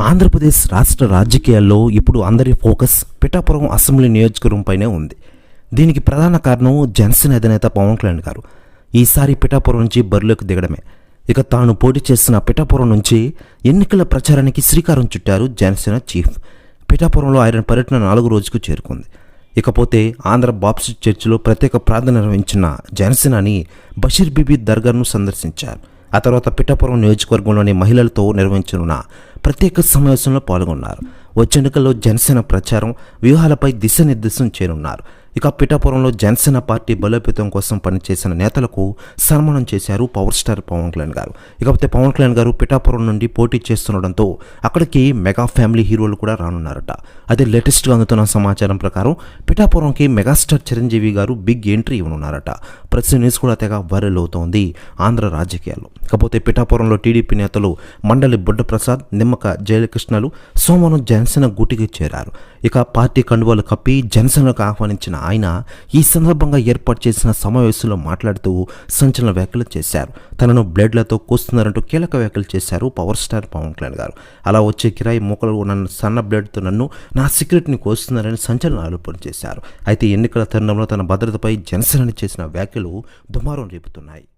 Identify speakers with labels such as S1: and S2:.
S1: ఆంధ్రప్రదేశ్ రాష్ట్ర రాజకీయాల్లో ఇప్పుడు అందరి ఫోకస్ పిఠాపురం అసెంబ్లీ నియోజకవర్గంపైనే ఉంది. దీనికి ప్రధాన కారణం జనసేన అధినేత పవన్ కళ్యాణ్ గారు. ఈసారి పిఠాపురం నుంచి బరిలోకి దిగడమే. ఇక తాను పోటీ చేసిన పిఠాపురం నుంచి ఎన్నికల ప్రచారానికి శ్రీకారం చుట్టారు జనసేన చీఫ్. పిఠాపురంలో ఆయన పర్యటన నాలుగు రోజుకు చేరుకుంది. ఇకపోతే ఆంధ్ర బాప్సిస్ట్ చర్చిలో ప్రత్యేక ప్రార్థన నిర్వహించిన జనసేనాని బషీర్ బీబీ దర్గాను సందర్శించారు. ఆ తర్వాత పిఠాపురం నియోజకవర్గంలోని మహిళలతో నిర్వహించనున్న ప్రత్యేక సమావేశంలో పాల్గొన్నారు. వచ్చే జనసేన ప్రచారం వ్యూహాలపై దిశానిర్దేశం చేయనున్నారు. ఇక పిఠాపురంలో జనసేన పార్టీ బలోపేతం కోసం పనిచేసిన నేతలకు సన్మానం చేశారు పవర్ స్టార్ పవన్ కళ్యాణ్ గారు. ఇకపోతే పవన్ కళ్యాణ్ గారు పిఠాపురం నుండి పోటీ చేస్తుండడంతో అక్కడికి మెగా ఫ్యామిలీ హీరోలు కూడా రానున్నారట. అదే లేటెస్ట్గా అందుతున్న సమాచారం ప్రకారం పిఠాపురంకి మెగాస్టార్ చిరంజీవి గారు బిగ్ ఎంట్రీ ఇవ్వనున్నారట. ప్రతి న్యూస్ కూడా తెగ వైరల్ అవుతోంది ఆంధ్ర రాజకీయాల్లో. కాకపోతే పిఠాపురంలో టీడీపీ నేతలు మండలి బుడ్డప్రసాద్ నిమ్మక జయకృష్ణలు సోమవారం జనసేన గూటికి చేరారు. ఇక పార్టీ కండువాలు కప్పి జనసేనకు ఆహ్వానించిన ఆయన ఈ సందర్భంగా ఏర్పాటు చేసిన సమావేశంలో మాట్లాడుతూ సంచలన వ్యాఖ్యలు చేశారు. తనను బ్లేడ్లతో కోస్తున్నారంటూ కీలక వ్యాఖ్యలు చేశారు పవర్ స్టార్ పవన్ కళ్యాణ్ గారు. అలా వచ్చే కిరాయి మూకలు నన్ను సన్న బ్లేడ్తో నన్ను నా సీక్రెట్ని కోస్తున్నారని సంచలన ఆరోపణ చేశారు అయితే ఎన్నికల తరుణంలో తన భద్రతపై జనసేనని చేసిన వ్యాఖ్యలు దుమారం రేపుతున్నాయి.